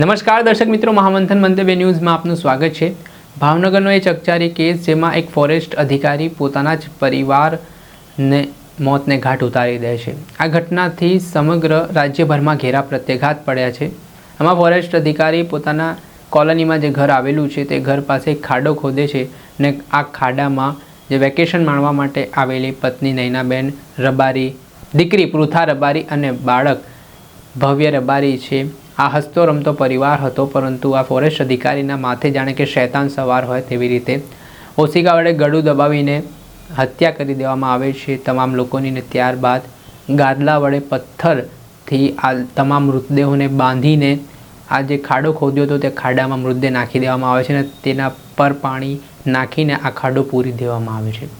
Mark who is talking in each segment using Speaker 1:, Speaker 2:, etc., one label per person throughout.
Speaker 1: નમસ્કાર દર્શક મિત્રો, મહામંથન મંતવ્ય ન્યૂઝમાં આપનું સ્વાગત છે. ભાવનગરનો એ ચકચારી કેસ જેમાં એક ફોરેસ્ટ અધિકારી પોતાના જ પરિવારને મોતને ઘાટ ઉતારી દે છે. આ ઘટનાથી સમગ્ર રાજ્યભરમાં ઘેરા પ્રત્યાઘાત પડ્યા છે. આમાં ફોરેસ્ટ અધિકારી પોતાના કોલોનીમાં જે ઘર આવેલું છે, તે ઘર પાસે ખાડો ખોદે છે ને આ ખાડામાં જે વેકેશન માણવા માટે આવેલી પત્ની નૈનાબેન રબારી, દીકરી પૃથા રબારી અને બાળક ભવ્ય રબારી છે. આ હસતો રમતો પરિવાર હતો, પરંતુ આ ફોરેસ્ટ અધિકારીના માથે જાણે કે શૈતાન સવાર હોય તેવી રીતે ઓશિકા વડે ગળું દબાવીને હત્યા કરી દેવામાં આવે છે. તમામ લોકોની ને ત્યારબાદ ગાદલા વડે પથ્થરથી આ તમામ મૃતદેહોને બાંધીને આ જે ખાડો ખોદ્યો હતો તે ખાડામાં મૃતદેહ નાખી દેવામાં આવે છે અને તેના પર પાણી નાખીને આ ખાડો પૂરી દેવામાં આવે છે.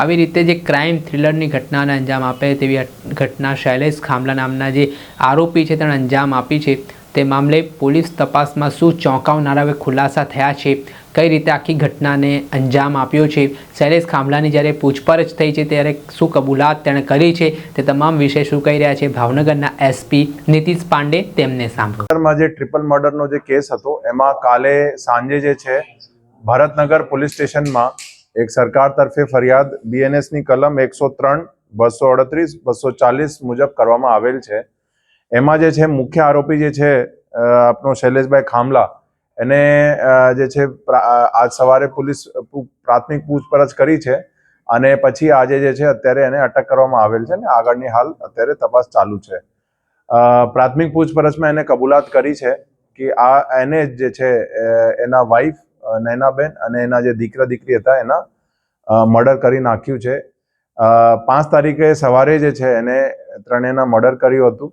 Speaker 1: આવી રીતે જે ક્રાઇમ થ્રિલરની ઘટનાને અંજામ આપે તેવી ઘટના શૈલેષ ખામલા નામના જે આરોપી છે તેણે અંજામ આપી છે. તે મામલે પોલીસ તપાસમાં શું ચોંકાવનારા ખુલાસા થયા છે, કઈ રીતે આખી ઘટનાને અંજામ આપ્યો છે, શૈલેષ ખામલાની જ્યારે પૂછપરછ થઈ છે ત્યારે શું કબૂલાત તેણે કરી છે, તે તમામ વિશે શું કહી રહ્યા છે, ભાવનગરના એસપી નીતિશ પાંડે તેમને સાંભળો.
Speaker 2: જે ટ્રિપલ મર્ડરનો જે કેસ હતો, એમાં કાલે સાંજે જે છે, ભરતનગર પોલીસ સ્ટેશનમાં એક સરકાર તરફે ફરિયાદ બીએનએસની કલમ એકસો ત્રણ, બસો અડત્રીસ, બસો ચાલીસ મુજબ કરવામાં આવેલ છે. એમાં જે છે, મુખ્ય આરોપી જે છે આપનો શૈલેષભાઈ ખામલા, એને જે છે આજ સવારે પોલીસ પ્રાથમિક પૂછપરછ કરી છે અને પછી આજે જે છે, અત્યારે એને અટક કરવામાં આવેલ છે ને આગળની હાલ અત્યારે તપાસ ચાલુ છે. પ્રાથમિક પૂછપરછમાં એને કબૂલાત કરી છે કે આ, એને જ છે એના વાઈફ નૈનાબેન અને એના જે દીકરા દીકરી હતા, એના મર્ડર કરી નાખ્યું છે. પાંચ તારીખે સવારે જે છે, એને ત્રણેયના મર્ડર કર્યું હતું.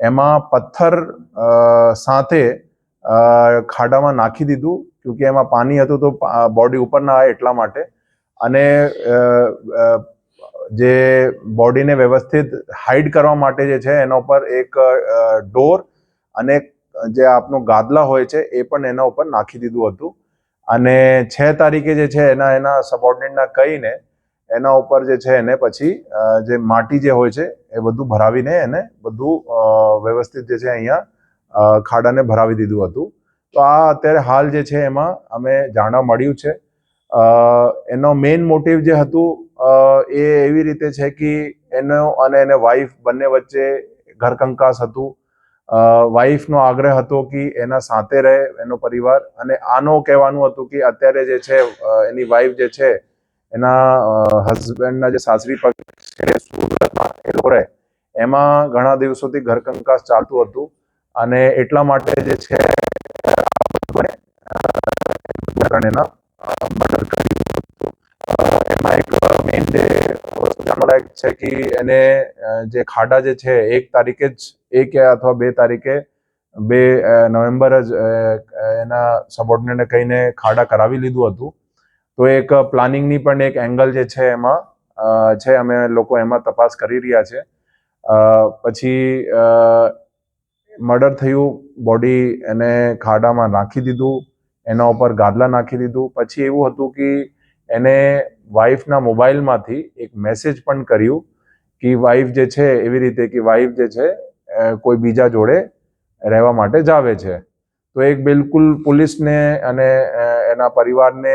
Speaker 2: એમાં પથ્થર સાથે ખાડામાં નાખી દીધું કેમકે એમાં પાણી હતું તો બોડી ઉપર ના આવે એટલા માટે. અને જે બોડીને વ્યવસ્થિત હાઈડ કરવા માટે જે છે, એના ઉપર એક ડોર અને જે આપનું ગાદલા હોય છે, એ પણ એના ઉપર નાખી દીધું હતું. અને છ તારીખે જે છે, એના એના સબોર્ડિનેટના કહીને એના ઉપર જે છે એને પછી જે માટી જે હોય છે, એ બધું ભરાવીને એને બધું વ્યવસ્થિત જે છે અહીંયા ખાડાને ભરાવી દીધું હતું. તો આ અત્યારે હાલ જે છે એમાં અમે જાણવા મળ્યું છે. એનો મેઇન મોટિવ જે હતું એ એવી રીતે છે કે એનો અને એને વાઈફ બંને વચ્ચે ઘરકંકાસ હતું. વાઈફનો આગ્રહ હતો કે એના સાથે રહે એનો પરિવાર. અને આનો કહેવાનું હતું કે અત્યારે જે છે એની વાઈફ જે છે એના હસબન્ડના જે સાસરી પક્ષ છે, સુરતમાં એ રહે, એમાં ઘણા દિવસોથી ઘરકંકાસ ચાલતું હતું અને એટલા માટે જે છે મર્ડર કર્યું એમાં એક મેઇન જે જાણવાલાયક છે કે એને જે ખાડા જે છે, એક તારીખે જ, એક અથવા બે તારીખે, બે નવેમ્બર જ એના સબોર્ડિનેટને કહીને ખાડા કરાવી લીધું હતું. તો એક પ્લાનિંગની પણ એક એંગલ જે છે એમાં છે અમે લોકો એમાં તપાસ કરી રહ્યા છે. પછી મર્ડર થયું, બોડી એને ખાડામાં નાખી દીધું, એના ઉપર ગાદલા નાખી દીધું. પછી એવું હતું કે એને વાઈફના મોબાઈલમાંથી એક મેસેજ પણ કર્યું કે વાઈફ જે છે, એવી રીતે કે વાઈફ જે છે કોઈ બીજા જોડે રહેવા માટે જાવે છે. તો એક બિલકુલ પોલીસને અને એના પરિવારને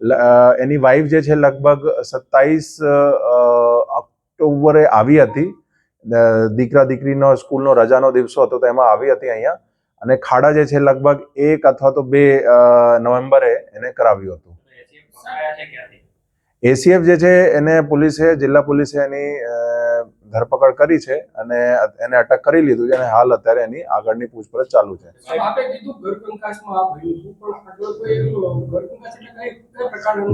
Speaker 2: એની વાઈફ જે છે લગભગ સત્તાવીસ ઓક્ટોબરે આવી હતી. દીકરા દીકરીનો સ્કૂલનો રજાનો દિવસો હતો તો એમાં આવી હતી અહીંયા. અને ખાડા જે છે લગભગ એક અથવા તો બે નવેમ્બરે એને કરાવ્યું હતું. એસીએફ જે છે એને પોલીસે જિલ્લા પોલીસે એની ધરપકડ કરી છે અને એને અટક કરી લીધું છે અને હાલ અત્યારે એની આગળની પૂછપરછ ચાલુ છે.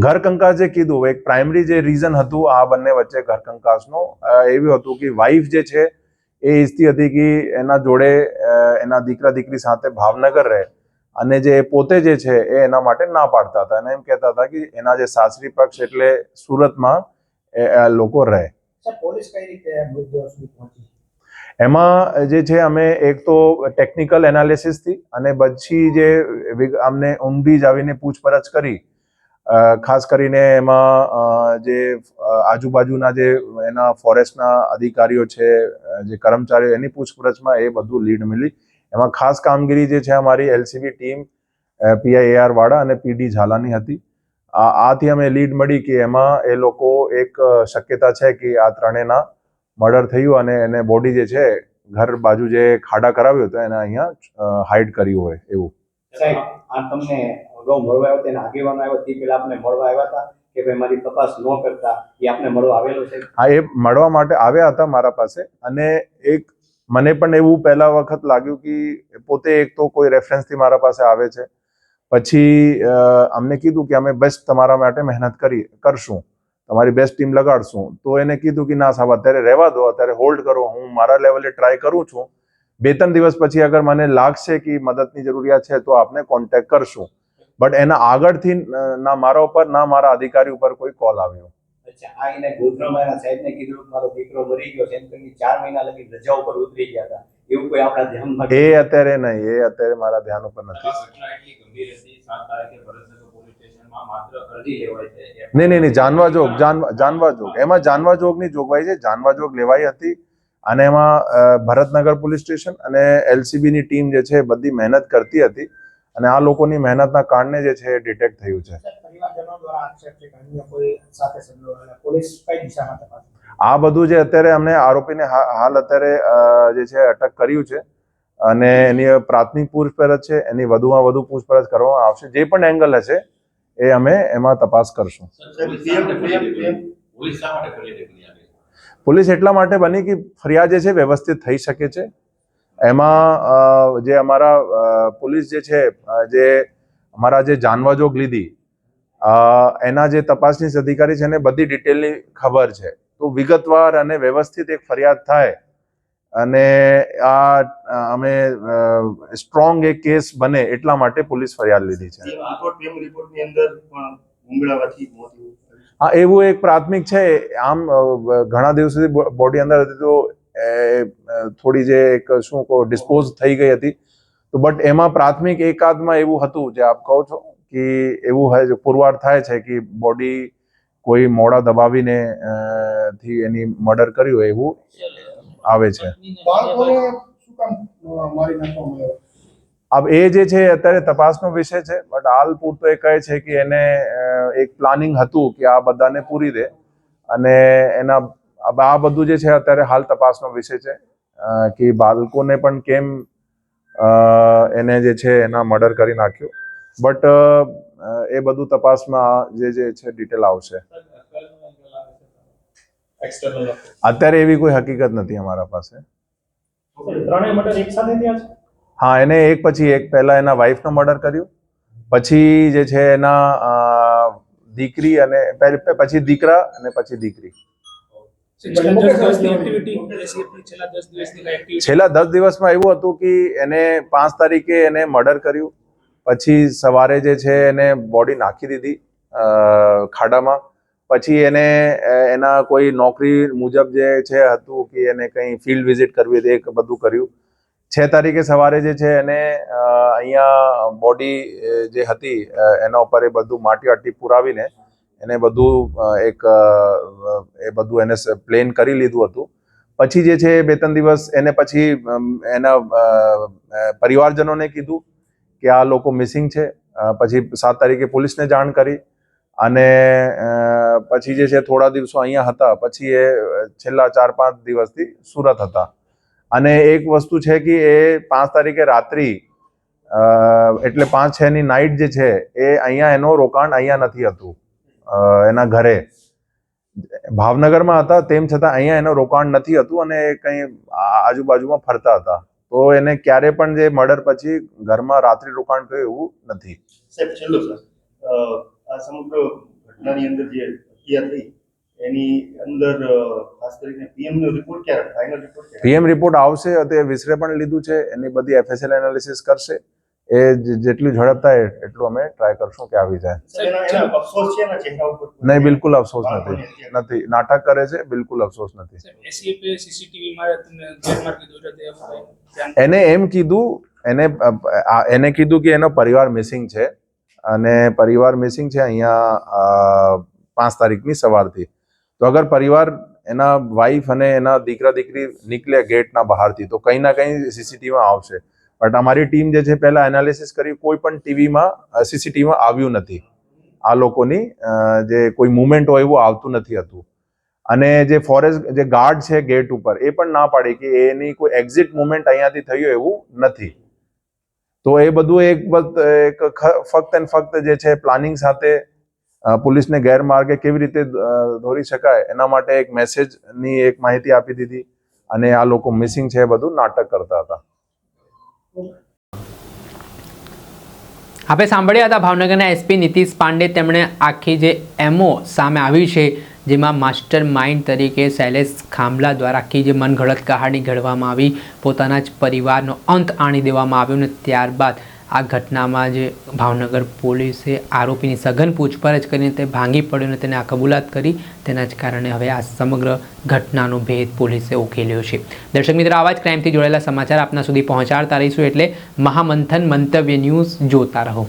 Speaker 3: ઘર કંકાસ
Speaker 2: જે કીધું એક પ્રાઇમરી જે રીઝન હતું આ બંને વચ્ચે ઘર કંકાસનો એવું હતું કે વાઈફ જે છે એ ઈચ્છતી હતી કે એના જોડે એના દીકરા દીકરી સાથે ભાવનગર રહે અને જે પોતે જે છે એ એના માટે ના પાડતા હતા. અને એમ કહેતા હતા કે એના જે સાસરી પક્ષ એટલે સુરતમાં લોકો રહે.
Speaker 3: પોલીસ કઈ રીતે મૃતદેહ સુધી પહોંચી?
Speaker 2: એમાં જે છે, અમે એક તો ટેકનિકલ એનાલિસિસથી અને પછી જે અમને ઊંડી જ આવીને પૂછપરછ કરી. ખાસ કરીને એમાં જે આજુબાજુના જે, એના ફોરેસ્ટના અધિકારીઓ છે જે કર્મચારીઓ, એની પૂછપરછમાં એ બધું લીડ મળી એમાં ખાસ કામગીરી જે છે, અમારી એલસીબી ટીમ પીઆઈએઆર વાળા અને પીડી ઝાલાની હતી. આથી અમે લીડ મળી કે એમાં એ લોકો એક શક્યતા છે કે આ ત્રણેયના મર્ડર થયું અને એને બોડી જે છે ઘર બાજુ જે ખાડા કરાવ્યો હતો એને અહીંયા હાઇડ કર્યું હોય એવું.
Speaker 4: સાહેબ આ તમને અગાઉ મળવા આવ્યો તેના આગેવાનો આવ્યો તે પેલા આપને મળવા આવ્યા હતા કે ભાઈ મારી તપાસ ન કરતા એ આપને મળવા આવેલો છે?
Speaker 2: હા એ મળવા માટે આવ્યા હતા મારા પાસે અને એક મને પણ એવું પહેલા વખત લાગ્યું કે પોતે એક તો કોઈ રેફરન્સથી મારા પાસે આવે છે. પછી અમને કીધું કે અમે બેસ્ટ તમારા માટે મહેનત કરી, કરશું. તમારી બેસ્ટ ટીમ લગાડશું. તો એને કીધું કે ના સાહેબ, અત્યારે રહેવા દો, અત્યારે હોલ્ડ કરો. હું મારા લેવલે ટ્રાય કરું છું. બે ત્રણ દિવસ પછી અગર મને લાગશે કે મદદની જરૂરિયાત છે, તો આપને કોન્ટેક્ટ કરશું. બટ એના આગળથી ના મારા ઉપર, ના મારા અધિકારી ઉપર કોઈ કોલ આવ્યો.
Speaker 4: આ એને ગોત્રમાં એના સાહેબને કીધું મારો દીકરો મરી ગયો છે. એમ કરીને ચાર મહિના લગી રજા ઉપર ઉતરી ગયા હતા. એવું કોઈ આપણા ધ્યાનમાં
Speaker 2: એ અત્યારે નહીં એ અત્યારે મારા ધ્યાન ઉપર નથી. નહીં નહીં નહીં જાનવા જોગ જાનવા જાનવા જોગ. એમાં જાનવા જોગની જોગવાઈ છે જાનવા જોગ લેવાઈ હતી. અને એમાં ભરતનગર પોલીસ સ્ટેશન અને એલસીબીની ની ટીમ જે છે એ બધી મહેનત કરતી હતી. અને આ લોકોની મહેનતના કારણે જે છે ડિટેક્ટ થયું છે.
Speaker 3: આક્ષેપ છે કે અન્ય કોઈ સાથે સંડોવાયેલા પોલીસ કઈ દિશામાં તપાસ
Speaker 2: આ બધું જે અત્યારે અમને આરોપીને હાલ અત્યારે જે છે અટક કર્યું છે અને એની પ્રાથમિક પૂછપરછ છે એની વધુમાં વધુ પૂછપરછ કરવામાં આવશે જે પણ એંગલ હશે એ અમે એમાં તપાસ કરશું.
Speaker 5: પોલીસ
Speaker 2: એટલા માટે બની કે ફરિયાદ જે છે વ્યવસ્થિત થઈ શકે છે. એમાં જે અમારા પોલીસ જે છે જે અમારા જે જાનવાજોગ લીધી એના જે તપાસનીશ અધિકારી છે એને બધી ડિટેલની ખબર છે. તો વિગતવાર અને વ્યવસ્થિત એક ફરિયાદ થાય અને આ અમે સ્ટ્રોંગ એક કેસ બને એટલા માટે પોલીસ ફરિયાદ લીધી છે. હા એવું એક પ્રાથમિક છે. આમ ઘણા દિવસોથી સુધી બોડી અંદર હતી તો થોડી જે એક શું કહો ડિસ્પોઝ થઈ ગઈ હતી. તો બટ એમાં પ્રાથમિક એકાદમાં એવું હતું જે આપ કહો છો. કે એવું હોય પુરવાર થાય છે કે બોડી કોઈ મોડા દબાવીને થી એની મર્ડર કર્યું હોય એવું આવે છે. આબ એ જે છે અત્યારે તપાસનો વિષય છે બટ હાલ પૂરતો એ કહે છે કે એને એક પ્લાનિંગ હતું કે આ બધાને પૂરી દે. અને એના આ બધું જે છે અત્યારે હાલ તપાસનો વિષય છે કે બાળકોને પણ કેમ એને જે છે એના મર્ડર કરી નાખ્યો. બટ એ બધું તપાસમાં જે જે છે ડિટેલ આવશે. અત્યારે એવી કોઈ હકીકત નથી અમારા પાસે.
Speaker 6: ત્રણેય મર્ડર એક સાથે થયા છે?
Speaker 2: હા એને એક પછી એક. પહેલા એના વાઈફનો મર્ડર કર્યું. પછી જે છે એના દીકરી અને પછી દીકરા અને પછી દીકરી.
Speaker 3: છેલ્લા દસ
Speaker 2: દિવસમાં એવું હતું કે એને પાંચ તારીખે એને મર્ડર કર્યું. પછી સવારે જે છે એને બોડી નાખી દીધી ખાડામાં. પછી એને એના કોઈ નોકરી મુજબ જે છે હતું કે એને કંઈ ફિલ્ડ વિઝિટ કરવી હતી એ બધું કર્યું. છ તારીખે સવારે જે છે એને અહીંયા બોડી જે હતી એના ઉપર એ બધું માટી વાટી પુરાવીને એને બધું એક એ બધું એને પ્લેન કરી લીધું હતું. પછી જે છે બે ત્રણ દિવસ એને પછી એના પરિવારજનોને કીધું કે આ લોકો મિસિંગ છે. પછી સાત તારીખે પોલીસને જાણ કરી અને પછી જે છે થોડા દિવસો અહીંયા હતા. પછી એ છેલ્લા ચાર પાંચ દિવસથી સુરત હતા. અને એક વસ્તુ છે કે એ પાંચ તારીખે રાત્રિ એટલે પાંચ, છ ની નાઇટ જે છે એ અહીંયા એનો રોકાણ અહીંયા નથી હતું. એના ઘરે. ભાવનગરમાં હતા, તેમ છતાં અહીંયા એનું રોકાણ નથી હતું અને કંઈ આજુબાજુમાં ફરતા હતા. તો એને ક્યારે પણ જે મર્ડર પછી ઘરમાં રાત્રિ રોકાણ થયું એવું નથી.
Speaker 7: સાહેબ છેલ્લો સર આ સમગ્ર ઘટનાની અંદર જે હત્યા થઈ એની અંદર ખાસ કરીને પીએમ નો રિપોર્ટ ક્યારે ફાઇનલ રિપોર્ટ
Speaker 2: પીએમ રિપોર્ટ આવશે તે વિસરે પણ લીધું છે એની બધી એફએસએલ એનાલિસિસ કરશે. એ જે- જેટલું ઝડપ થાય એટલું અમે ટ્રાય કરશું કે આવી જાય. નહીં બિલકુલ અફસોસ નથી. નથી. નાટક કરે છે બિલકુલ અફસોસ નથી.
Speaker 3: ધ્યાન
Speaker 2: એને એમ કીધું એને આ- એને કીધું કે એનો પરિવાર મિસિંગ છે. અને પરિવાર મિસિંગ છે અહીંયા પાંચ તારીખની સવારથી. તો અગર પરિવાર એના વાઈફ અને એના દીકરા દીકરી નીકળે ગેટના બહારથી તો કંઈ ના કંઈ સીસીટીવીમાં આવશે. બટ અમારી ટીમ જે છે, પહેલા એનાલિસિસ કરી કોઈ પણ ટીવીમાં સીસીટીવીમાં આવ્યું નથી. આ લોકોની જે કોઈ મુવમેન્ટ હોય એવું આવતું નથી હતું. અને જે ફોરેસ્ટ જે ગાર્ડ છે ગેટ ઉપર, એ પણ ના પાડી કે એની કોઈ એક્ઝિટ મુવમેન્ટ અહીંયાથી થયું એવું નથી. તો એ બધું એક એક ફક્ત એન્ડ ફક્ત જે છે પ્લાનિંગ સાથે પોલીસને ગેરમાર્ગે કેવી રીતે દોરી શકાય, એના માટે એક મેસેજની એક માહિતી આપી દીધી. અને આ લોકો મિસિંગ છે બધું નાટક કરતા હતા.
Speaker 1: આપણે સાંભળ્યા હતા ભાવનગરના એસપી નીતિશ પાંડે તેમણે આખી જે એમઓ સામે આવી છે, જેમાં માસ્ટર માઇન્ડ તરીકે શૈલેષ ખાંભલા દ્વારા આખી જે મનઘડત કહાણી ઘડવામાં આવી, પોતાના જ પરિવારનો અંત આણી દેવામાં આવ્યો ને ત્યારબાદ આ ઘટનામાં જે ભાવનગર પોલીસે આરોપીની સઘન પૂછપરછ કરીને તે ભાંગી પડ્યો અને તેને આ કબૂલાત કરી. તેના જ કારણે હવે આ સમગ્ર ઘટનાનો ભેદ પોલીસે ઉકેલ્યો છે. દર્શક મિત્રો, આવા જ ક્રાઇમથી જોડાયેલા સમાચાર આપના સુધી પહોંચાડતા રહીશું એટલે મહામંથન મંતવ્ય ન્યૂઝ જોતા રહો.